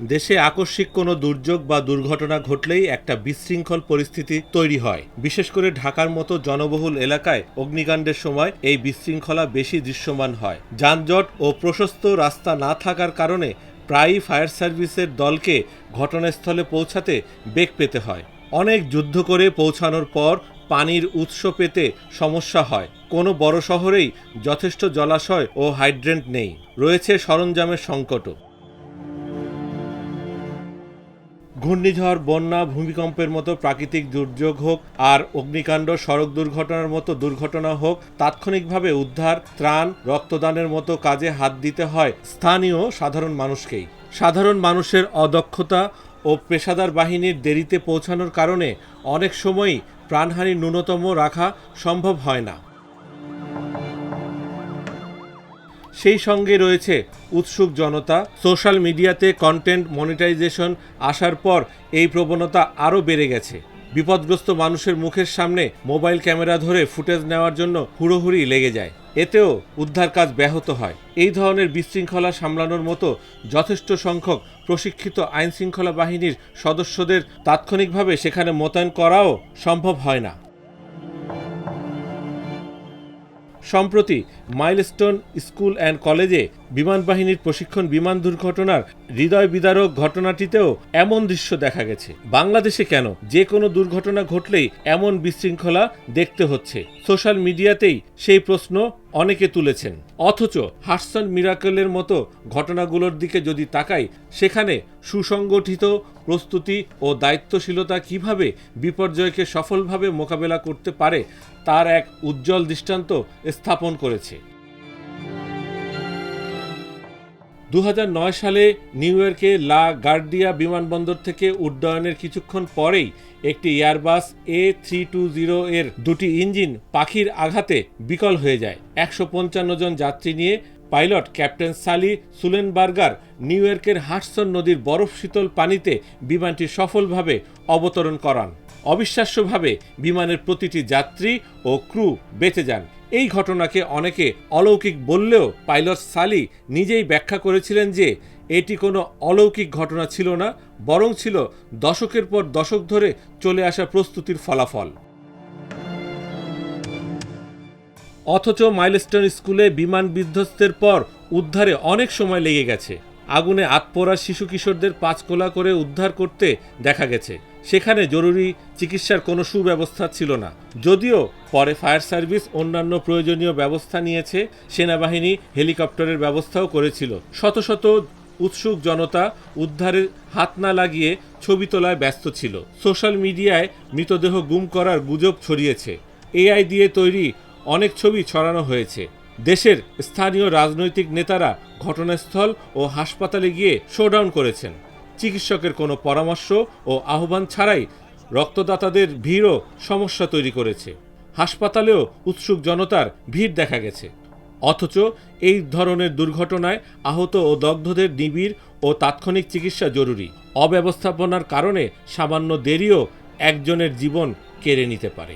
দেশে আকস্মিক কোনো দুর্যোগ বা দুর্ঘটনা ঘটলেই একটা বিশৃঙ্খল পরিস্থিতি তৈরি হয়। বিশেষ করে ঢাকার মতো জনবহুল এলাকায় অগ্নিকাণ্ডের সময় এই বিশৃঙ্খলা বেশি দৃশ্যমান হয়। যানজট ও প্রশস্ত রাস্তা না থাকার কারণে প্রায়ই ফায়ার সার্ভিসের দলকে ঘটনাস্থলে পৌঁছাতে বেগ পেতে হয়। অনেক যুদ্ধ করে পৌঁছানোর পর পানির উৎস পেতে সমস্যা হয়। কোনো বড় শহরেই যথেষ্ট জলাশয় ও হাইড্রেন্ট নেই। রয়েছে সরঞ্জামের সংকটও। ঘূর্ণিঝড়, বন্যা, ভূমিকম্পের মতো প্রাকৃতিক দুর্যোগ হোক আর অগ্নিকাণ্ড, সড়ক দুর্ঘটনার মতো দুর্ঘটনা হোক, তাৎক্ষণিকভাবে উদ্ধার, ত্রাণ, রক্তদানের মতো কাজে হাত দিতে হয় স্থানীয় সাধারণ মানুষকেই। সাধারণ মানুষের অদক্ষতা ও পেশাদার বাহিনীর দেরিতে পৌঁছানোর কারণে অনেক সময়ই প্রাণহানি ন্যূনতম রাখা সম্ভব হয় না। সেই সঙ্গে রয়েছে উৎসুক জনতা, সোশ্যাল মিডিয়াতে কন্টেন্ট মনিটাইজেশন আসার পর এই প্রবণতা আরও বেড়ে গেছে। বিপদগ্রস্ত মানুষের মুখের সামনে মোবাইল ক্যামেরা ধরে ফুটেজ নেওয়ার জন্য হুড়োহুড়ি লেগে যায়। এতেও উদ্ধার কাজ ব্যাহত হয়। এই ধরনের বিশৃঙ্খলা সামলানোর মতো যথেষ্ট সংখ্যক প্রশিক্ষিত আইনশৃঙ্খলা বাহিনীর সদস্যদের তাৎক্ষণিকভাবে সেখানে মোতায়েন করাও সম্ভব হয় না। সম্প্রতি মাইলস্টোন স্কুল অ্যান্ড কলেজে বিমান বাহিনীর প্রশিক্ষণ বিমান দুর্ঘটনার হৃদয় বিদারক ঘটনাটিতেও এমন দৃশ্য দেখা গেছে। বাংলাদেশে কেন যে কোনো দুর্ঘটনা ঘটলেই এমন বিশৃঙ্খলা দেখতে হচ্ছে? সোশ্যাল মিডিয়াতেই সেই প্রশ্ন অনেকে তুলেছেন। অথচ হার্সন মিরাকেলের মতো ঘটনাগুলোর দিকে যদি তাকাই, সেখানে সুসংগঠিত প্রস্তুতি ও দায়িত্বশীলতা কীভাবে বিপর্যয়কে সফলভাবে মোকাবেলা করতে পারে, তার এক উজ্জ্বল দৃষ্টান্ত স্থাপন করেছে। দু হাজার নয় সালে নিউ ইয়র্কে লা গার্ডিয়া বিমানবন্দর থেকে উড্ডয়নের কিছুক্ষণ পরেই একটি Airbus A three two zero এর দুটি ইঞ্জিন পাখির আঘাতে বিকল হয়ে যায়। একশো পঞ্চান্ন জন যাত্রী নিয়ে pilot captain Sully Sullenberger New ইয়র্কের হাডসন নদীর বরফ শীতল পানিতে বিমানটি সফলভাবে অবতরণ করান। অবিশ্বাস্যভাবে বিমানের প্রতিটি যাত্রী ও ক্রু বেঁচে যান। এই ঘটনাকে অনেকে অলৌকিক বললেও পাইলট সালি নিজেই ব্যাখ্যা করেছিলেন যে, এটি কোনো অলৌকিক ঘটনা ছিল না, বরং ছিল দশকের পর দশক ধরে চলে আসা প্রস্তুতির ফলাফল। অথচ মাইলস্টোন স্কুলে বিমান বিধ্বস্তের পর উদ্ধারে অনেক সময় লেগে গেছে। আগুনে আতপোড়া শিশু কিশোরদের পাঁচকোলা করে উদ্ধার করতে দেখা গেছে। সেখানে জরুরি চিকিৎসার কোনো সুব্যবস্থা ছিল না। যদিও পরে ফায়ার সার্ভিস অন্যান্য প্রয়োজনীয় ব্যবস্থা নিয়েছে, সেনাবাহিনী হেলিকপ্টারের ব্যবস্থাও করেছিল। শত শত উৎসুক জনতা উদ্ধারের হাত না লাগিয়ে ছবি তোলায় ব্যস্ত ছিল। সোশ্যাল মিডিয়ায় মৃতদেহ গুম করার গুজব ছড়িয়েছে। এআই দিয়ে তৈরি অনেক ছবি ছড়ানো হয়েছে। দেশের স্থানীয় রাজনৈতিক নেতারা ঘটনাস্থল ও হাসপাতালে গিয়ে শোডাউন করেছেন। চিকিৎসকের কোনো পরামর্শ ও আহ্বান ছাড়াই রক্তদাতাদের ভিড়ও সমস্যা তৈরি করেছে। হাসপাতালেও উৎসুক জনতার ভিড় দেখা গেছে। অথচ এই ধরনের দুর্ঘটনায় আহত ও দগ্ধদের নিবিড় ও তাৎক্ষণিক চিকিৎসা জরুরি। অব্যবস্থাপনার কারণে সামান্য দেরিও একজনের জীবন কেড়ে নিতে পারে।